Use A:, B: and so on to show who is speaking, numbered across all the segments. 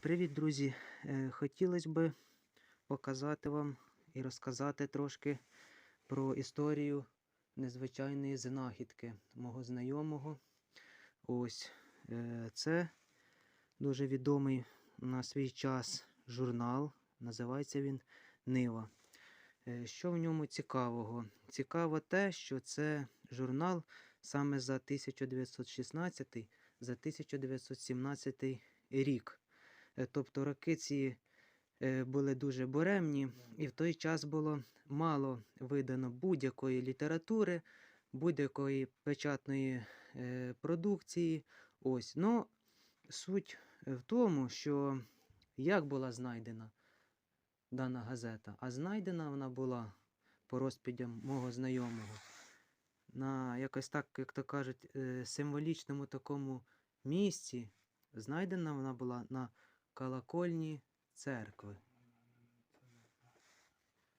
A: Привіт, друзі! Е, Хотілося б показати вам і розказати трошки про історію незвичайної знахідки мого знайомого. Ось е, це дуже відомий на свій час журнал. Називається він Нива. Е, Що в ньому цікавого? Цікаво те, що це журнал саме за 1916 за 1917 рік. Е, Тобто роки ці е, були дуже буремні, і в той час було мало видано будь-якої літератури, будь-якої печатної е, продукції. Ось. Ну, суть в тому, що як була знайдена дана газета, а знайдена вона була по розпідям мого знайомого на якось так, як то кажуть, символічному такому місці. Знайдена вона була на колокольні церкви.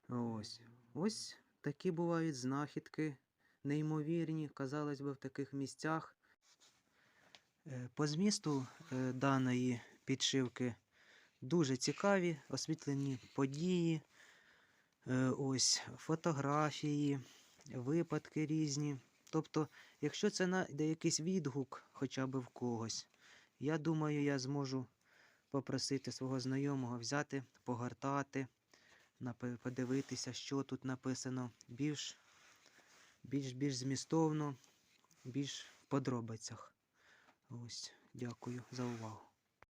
A: Ось. Ось такі бувають знахідки, неймовірні, казалось би, в таких місцях. Е, По змісту е, даної підшивки дуже цікаві, освітлені події, е, ось фотографії, випадки різні. Тобто, якщо це знайде якийсь відгук хоча б в когось, я думаю, я зможу попросити свого знайомого взяти, погортати, подивитися, що тут написано більш, більш, більш змістовно, більш в подробицях. Ось, дякую за увагу.